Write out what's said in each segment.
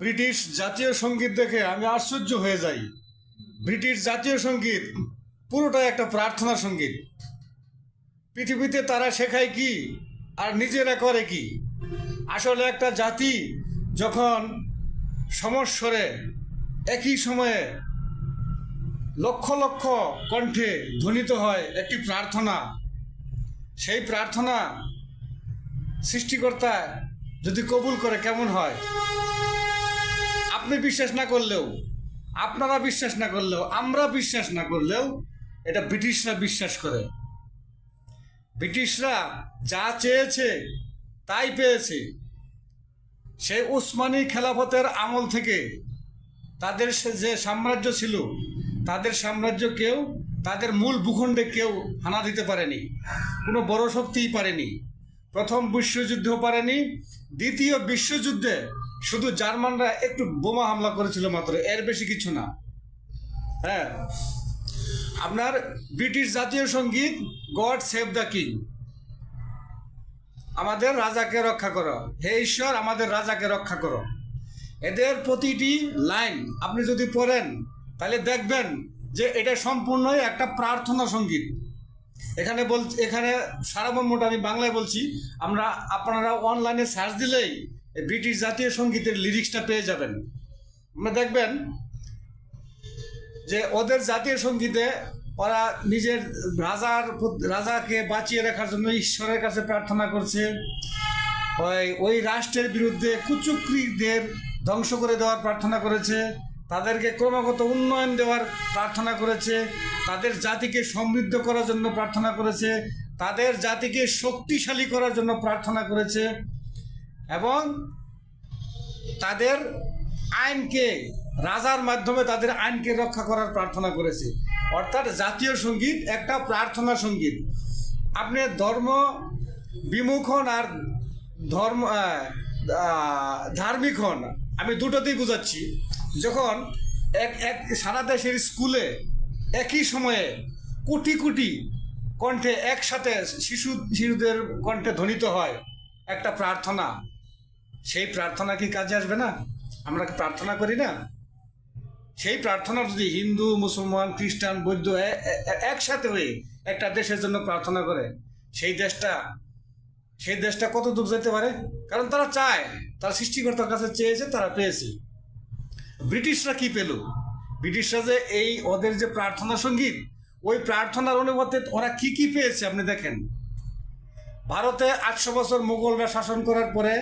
British জাতীয় সংগীত দেখে আমি আশ্চর্য হয়ে যাই। ব্রিটিশ জাতীয় সংগীত পুরোটাই একটা প্রার্থনা সংগীত। পৃথিবীতে তারা শেখায় কি আর নিজেরা করে কি? আসলে একটা জাতি যখন সমস্বরে, একই সময়ে লক্ষ লক্ষ কণ্ঠে ধ্বনিত হয় একটি প্রার্থনা, সেই প্রার্থনা সৃষ্টিকর্তা যদি কবুল করে কেমন হয়? আপনি বিশ্বাস না করলেও, আপনারা বিশ্বাস না করলেও, আমরা বিশ্বাস না করলেও, এটা ব্রিটিশরা বিশ্বাস করে। ব্রিটিশরা যা চেয়েছে, তাই পেয়েছে। সে উসমানী খেলাফতের আমল থেকে তাদের যে সাম্রাজ্য ছিল, তাদের সাম্রাজ্য কেউ, তাদের মূল ভূখণ্ডে কেউ হানা দিতে পারেনি। কোনো বড় শক্তিই পারেনি। প্রথম বিশ্বযুদ্ধেও পারেনি, দ্বিতীয় বিশ্বযুদ্ধে শুধু জার্মানরা একটু বোমা হামলা করেছিল মাত্র, এর বেশি কিছু না। হ্যাঁ। আপনার ব্রিটিশ জাতীয় সংগীত, গড সেভ দ্য কিং। আমাদের রাজাকে রক্ষা করো। হে ঈশ্বর, আমাদের রাজাকে রক্ষা করো। এদের প্রতিটি লাইন আপনি যদি পড়েন, তাহলে দেখবেন যে এটা সম্পূর্ণই একটা প্রার্থনা সংগীত। এখানে বল, এখানে সারামর্মটা আমি বাংলায় বলছি, আমরা আপনারা অনলাইনে সার্চ দিলেই এই ব্রিটিশ জাতীয় সঙ্গীতের লিরিক্সটা পেয়ে যাবেন। আমরা দেখবেন যে ওদের জাতীয় সঙ্গীতে ওরা নিজের রাজার রাজাকে বাঁচিয়ে রাখার জন্য ঈশ্বরের কাছে প্রার্থনা করছে। ওই ওই রাষ্ট্রের বিরুদ্ধে কুচুকরিদের ধ্বংস করে দেওয়ার প্রার্থনা করেছে। তাদেরকে ক্রমাগত উন্নয়ন দেওয়ার প্রার্থনা করেছে। তাদের জাতিকে সমৃদ্ধ করার জন্য প্রার্থনা করেছে। তাদের জাতিকে শক্তিশালী করার জন্য প্রার্থনা করেছে। এবং তাদের আইনকে, রাজার মাধ্যমে তাদের আইনকে রক্ষা করার প্রার্থনা করেছে। অর্থাৎ জাতীয় সংগীত একটা প্রার্থনা সংগীত। আপনি ধর্ম বিমুখ হন আর ধর্ম ধার্মিক হন। আমি দুটোতেই বুঝাচ্ছি। যখন এক এক সারা দেশের স্কুলে একই সময়ে কোটি কোটি কণ্ঠে একসাথে শিশু, শিশুদের কণ্ঠে ধ্বনিত হয় একটা প্রার্থনা সেই প্রার্থনা কি কাজে আসবে না? আমরা প্রার্থনা করি না? সেই প্রার্থনা যদি হিন্দু, মুসলমান, খ্রিস্টান, বৌদ্ধ একসাথে হয়ে একটা দেশের জন্য প্রার্থনা করে, সেই দেশটা সেই দেশটা কত দূর যেতে পারে? কারণ তারা চায়, তারা সৃষ্টিকর্তার কাছে চেয়েছে, তারা পেয়েছে। ব্রিটিশরা কি পেল? ব্রিটিশরা যে এই ওদের যে প্রার্থনা সংগীত, ওই প্রার্থনার অনুপাতে ওরা কি কি পেয়েছে আপনি দেখেন? ভারতে আটশো বছর মুঘলরা শাসন করার পরে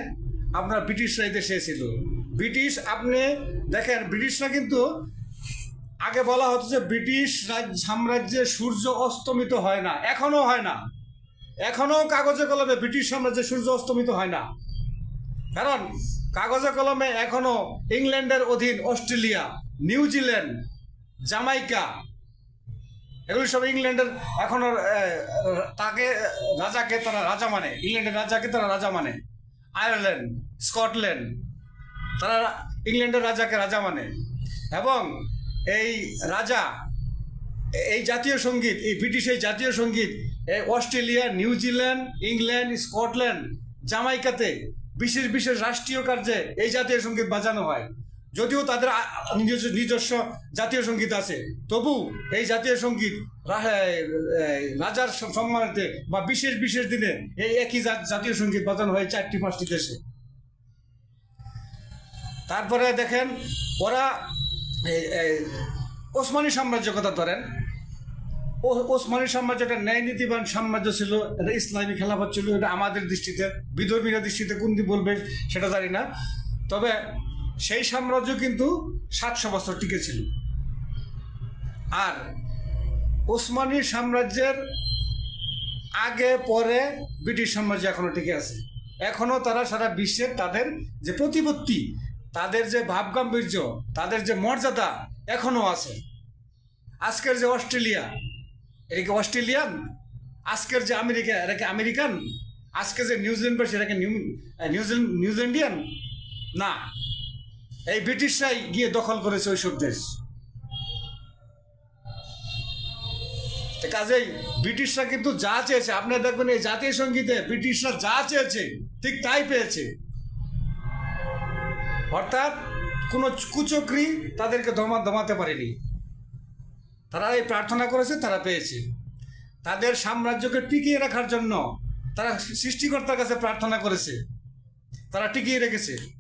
আপনার ব্রিটিশরা এই দেশে এসেছিল ব্রিটিশ, আপনি দেখেন, ব্রিটিশরা কিন্তু আগে বলা হতো যে ব্রিটিশ রাজ সাম্রাজ্যে সূর্য অস্তমিত হয় না। এখনও হয় না। এখনও কাগজে কলমে ব্রিটিশ সাম্রাজ্যে সূর্য অস্তমিত হয় না। কারণ কাগজে কলমে এখনও ইংল্যান্ডের অধীন অস্ট্রেলিয়া নিউজিল্যান্ড জামাইকা, এগুলি সব ইংল্যান্ডের এখনও তাকে, রাজাকে তারা রাজা মানে। ইংল্যান্ডের রাজাকে তারা রাজা মানে। আয়ারল্যান্ড, স্কটল্যান্ড, তারা ইংল্যান্ডের রাজাকে রাজা মানে। এবং এই রাজা, এই জাতীয় সংগীত, এই ব্রিটিশ এই জাতীয় সংগীত, এই Australia New Zealand England, Scotland জামাইকাতে বিশেষ বিশেষ রাষ্ট্রীয় কার্যে এই জাতীয় সংগীত বাজানো হয়। যদিও তাদের নিজস্ব নিজস্ব জাতীয় সংগীত আছে, তবু এই জাতীয় সংগীত রাজার স- সম্মানার্থে বা বিশেষ বিশেষ দিনে এই একই জাতীয় সংগীত বাজানো হয় চারটি পাঁচটি দেশে। তারপরে দেখেন, ওরা ওসমানী সাম্রাজ্য কথা ধরেন। ও- ওসমানী সাম্রাজ্য একটা ন্যায় নীতিবান সাম্রাজ্য ছিল, এটা ইসলামী খেলাফত ছিল, এটা আমাদের দৃষ্টিতে, বিধর্মীরা দৃষ্টিতে কোনটি বলবে সেটা জানি না। তবে সেই সাম্রাজ্য কিন্তু সাতশো বছর টিকে ছিল। আর ওসমানী সাম্রাজ্যের আগে, পরে ব্রিটিশ সাম্রাজ্য এখনও টিকে আছে। এখনও তারা সারা বিশ্বের তাদের যে প্রতিপত্তি, তাদের যে ভাবগাম্ভীর্য, তাদের যে মর্যাদা এখনও আছে। আজকের যে অস্ট্রেলিয়া, এটা কি অস্ট্রেলিয়ান? আজকের যে আমেরিকা, এটা কি আমেরিকান? আজকে যে নিউজিল্যান্ড সেটা কি নিউ, নিউজিল্যান্ড, নিউজিল্যান্ডিয়ান? না। এই ব্রিটিশরাই গিয়ে দখল করেছে ওইসব দেশ। কাজেই ব্রিটিশরা কিন্তু যা চেয়েছে, আপনি দেখবেন এই জাতীয় সঙ্গীতে ব্রিটিশরা যা চেয়েছে, ঠিক তাই পেয়েছে। অর্থাৎ কোনো কুচক্রি তাদেরকে দমা দমাতে পারেনি। তারা এই প্রার্থনা করেছে, তারা পেয়েছে। তাদের সাম্রাজ্যকে টিকিয়ে রাখার জন্য তারা সৃষ্টিকর্তার কাছে প্রার্থনা করেছে। তারা টিকিয়ে রেখেছে।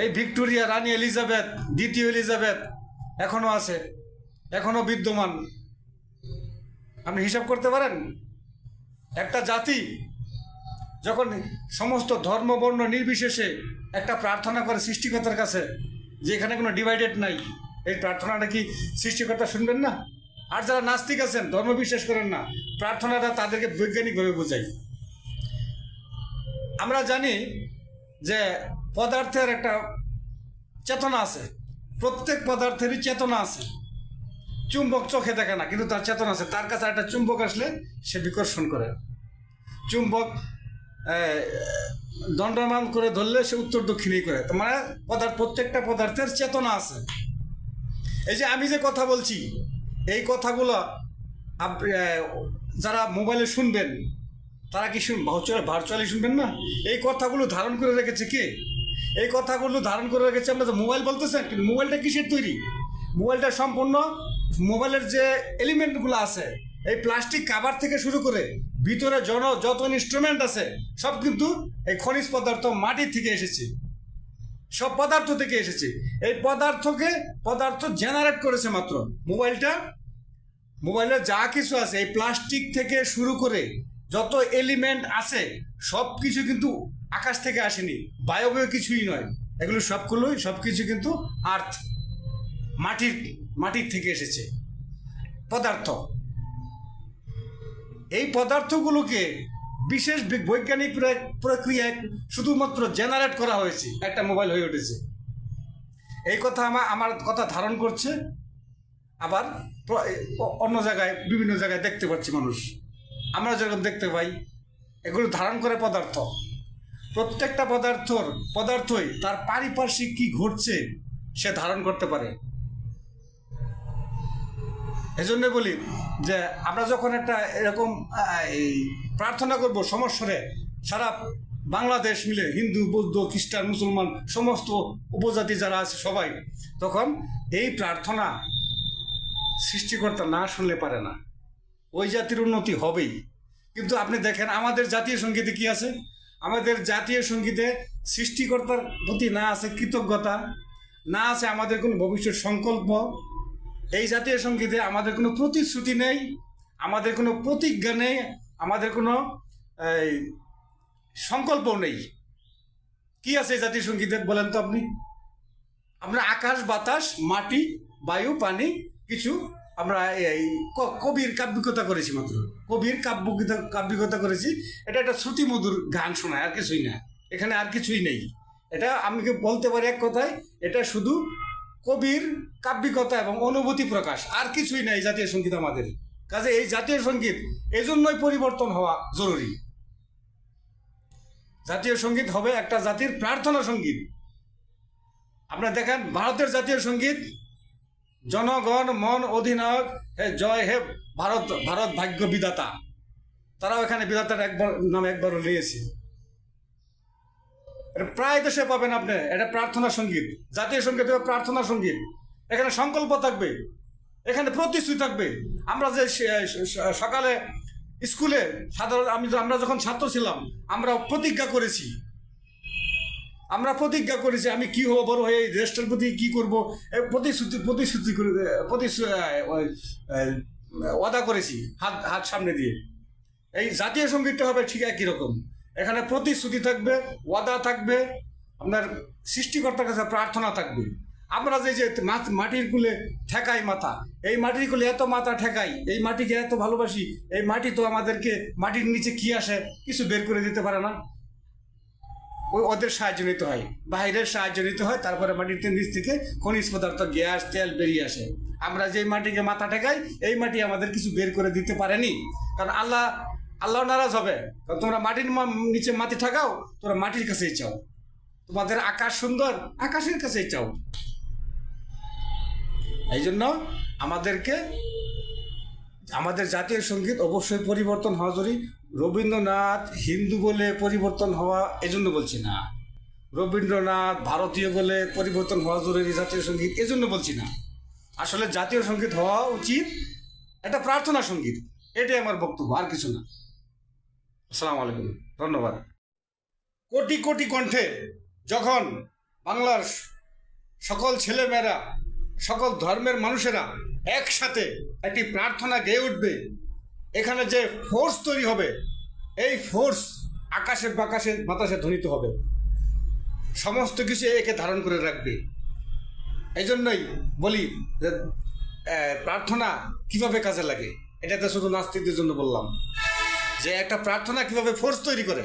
এই ভিক্টোরিয়া রানী এলিজাবেথ, দ্বিতীয় এলিজাবেথ এখনও আছে, এখনও বিদ্যমান। আপনি হিসাব করতে পারেন? একটা জাতি যখন সমস্ত ধর্ম, বর্ণ নির্বিশেষে একটা প্রার্থনা করে সৃষ্টিকর্তার কাছে যে এখানে কোনো ডিভাইডেড নাই, এই প্রার্থনাটা কি সৃষ্টিকর্তা শুনবেন না? আর যারা নাস্তিক আছেন, ধর্ম বিশ্বাস করেন না, প্রার্থনাটা তাদেরকে বৈজ্ঞানিকভাবে বোঝাই আমরা জানি যে পদার্থের একটা চেতনা আছে। প্রত্যেক পদার্থেরই চেতনা আছে। চুম্বক চোখে দেখে না, কিন্তু তার চেতনা আছে। তার কাছে একটা চুম্বক আসলে সে বিকর্ষণ করে। চুম্বক দণ্ডমান করে ধরলে সে উত্তর দক্ষিণেই করে। মানে পদার্থ, প্রত্যেকটা পদার্থের চেতনা আছে। এই যে আমি যে কথা বলছি, এই কথাগুলো যারা মোবাইলে শুনবেন তারা কি শুন ভার্চুয়াল শুনবেন না? এই কথাগুলো ধারণ করে রেখেছে কে? এই কথাগুলো ধারণ করে রেখেছে তো মোবাইল বলতেছেন কিন্তু মোবাইলটা কিসের তৈরি? মোবাইলটা সম্পূর্ণ মোবাইলের যে এলিমেন্টগুলো আছে, এই প্লাস্টিক কাভার থেকে শুরু করে ভিতরে জন যত ইনস্ট্রুমেন্ট আছে, সব কিন্তু এই খনিজ পদার্থ মাটির থেকে এসেছে। সব পদার্থ থেকে এসেছে। এই পদার্থকে পদার্থ জেনারেট করেছে মাত্র। মোবাইলটা মোবাইলে যা কিছু আছে, এই প্লাস্টিক থেকে শুরু করে যত এলিমেন্ট আছে সব কিছু কিন্তু আকাশ থেকে আসেনি। বায়বীয় কিছুই নয়। এগুলো সবগুলোই সব কিছু কিন্তু আর্থ মাটির মাটির থেকে এসেছে। পদার্থ। এই পদার্থগুলোকে বিশেষ বৈজ্ঞানিক প্র- প্রক্রিয়ায় শুধুমাত্র জেনারেট করা হয়েছে। একটা মোবাইল হয়ে উঠেছে। এই কথা আমার আমার কথা ধারণ করছে। আবার অন্য জায়গায়, বিভিন্ন জায়গায় দেখতে পাচ্ছি মানুষ। আমরা যেরকম দেখতে পাই, এগুলো ধারণ করে পদার্থ। প্রত্যেকটা পদার্থর, পদার্থই তার পারিপার্শ্বিক কি ঘটছে সে ধারণ করতে পারে। এজন্য বলি যে, আমরা যখন একটা এরকম প্রার্থনা করব সমস্যরে সারা বাংলাদেশ মিলে, হিন্দু, বৌদ্ধ, খ্রিস্টান, মুসলমান, সমস্ত উপজাতি যারা আছে সবাই, তখন এই প্রার্থনা সৃষ্টিকর্তা না শুনলে পারে না। ওই জাতির উন্নতি হবেই। কিন্তু আপনি দেখেন, আমাদের জাতীয় সঙ্গীতে কি আছে? আমাদের জাতীয় সঙ্গীতে সৃষ্টিকর্তার প্রতি না আছে কৃতজ্ঞতা, না আছে আমাদের কোনো ভবিষ্যৎ সংকল্প। এই জাতীয় সঙ্গীতে আমাদের কোনো প্রতিশ্রুতি নেই, আমাদের কোনো প্রতিজ্ঞা নেই, আমাদের কোনো সংকল্প নেই। কি আছে এই জাতীয় সঙ্গীতে বলেন তো আপনি? আমরা আকাশ, বাতাস, মাটি, বায়ু, পানি, কিছু আমরা এই কবির কাব্যিকতা করেছি মাত্র। কবির কাব্যিকতা কাব্যিকতা করেছি। এটা একটা শ্রুতিমধুর গান শোনায়, আর কিছুই না। এখানে আর কিছুই নেই। এটা আমি বলতে পারি এক কথায়? এটা শুধু কবির কাব্যিকতা এবং অনুভূতি প্রকাশ, আর কিছুই নাই জাতীয় সংগীত আমাদের। কাজে এই জাতীয় সংগীত এজন্যই পরিবর্তন হওয়া জরুরি। জাতীয় সংগীত হবে একটা জাতির প্রার্থনা সংগীত। আপনারা দেখেন, ভারতের জাতীয় সংগীত জনগণ মন অধিনায়ক, হে জয় হে ভারত ভারত ভাগ্য বিধাতা। তারাও এখানে বিধাতার একবার নাম একবারও নিয়েছে এটা প্রায় দেশে পাবেন আপনি, এটা প্রার্থনা সংগীত, জাতীয় সংগীত প্রার্থনা সংগীত। এখানে সংকল্প থাকবে, এখানে প্রতিশ্রুতি থাকবে। আমরা যে সকালে স্কুলে সাধারণ আমি আমরা যখন ছাত্র ছিলাম আমরা প্রতিজ্ঞা করেছি। আমরা প্রতিজ্ঞা করেছি, আমি কি হব, বড় হয়ে দেশটার প্রতি কি করব? প্রতিশ্রুতি প্রতিশ্রুতি করে ওয়াদা করেছি, হাত হাত সামনে দিয়ে। এই জাতীয় সঙ্গীতটা হবে ঠিক একই রকম। এখানে প্রতিশ্রুতি থাকবে, ওয়াদা থাকবে, আপনার সৃষ্টিকর্তার কাছে প্রার্থনা থাকবে। আমরা যে যে মাটির কুলে ঠেকাই মাথা, এই মাটির কুলে এত মাথা ঠেকাই, এই মাটিকে এত ভালোবাসি, এই মাটি তো আমাদেরকে মাটির নিচে কি আসে, কিছু বের করে দিতে পারে না। ওই ওদের সাহায্য নিতে হয়। বাইরের সাহায্য নিতে হয়, তারপরে মাটিতে নিচ থেকে খনিজ পদার্থ, গ্যাস, তেল বেরিয়ে আসে। আমরা যে মাটিকে মাথা ঠেকাই, এই মাটি আমাদের কিছু বের করে দিতে পারেনি। কারণ আল্লাহ আল্লাহ নারাজ হবে। কারণ তোমরা মাটির নিচে মাটি ঠাকাও, তোমরা মাটির কাছেই চাও। তোমাদের আকাশ সুন্দর, আকাশের কাছেই চাও। এই জন্য আমাদেরকে আমাদের জাতীয় সংগীত অবশ্যই পরিবর্তন হওয়া জরুরি। রবীন্দ্রনাথ হিন্দু বলে পরিবর্তন হওয়া এজন্য বলছি না। রবীন্দ্রনাথ ভারতীয় বলে পরিবর্তন হওয়া জরুরি জাতীয় সংগীত এজন্য বলছি না। আসলে জাতীয় সংগীত হওয়া উচিত, একটা প্রার্থনা সংগীত। এটাই আমার বক্তব্য, আর কিছু না। আসসালামু আলাইকুম, ধন্যবাদ। কোটি কোটি কণ্ঠে যখন বাংলার সকল ছেলেমেয়েরা, সকল ধর্মের মানুষেরা একসাথে একটি প্রার্থনা গেয়ে উঠবে। এখানে যে ফোর্স তৈরি হবে, এই ফোর্স আকাশে বাকাশে বাতাসে ধ্বনিত হবে। সমস্ত কিছু একে ধারণ করে রাখবে। এই জন্যই বলি প্রার্থনা কীভাবে কাজে লাগে এটাতে শুধু নাস্তিকদের জন্য বললাম। যে একটা প্রার্থনা কীভাবে ফোর্স তৈরি করে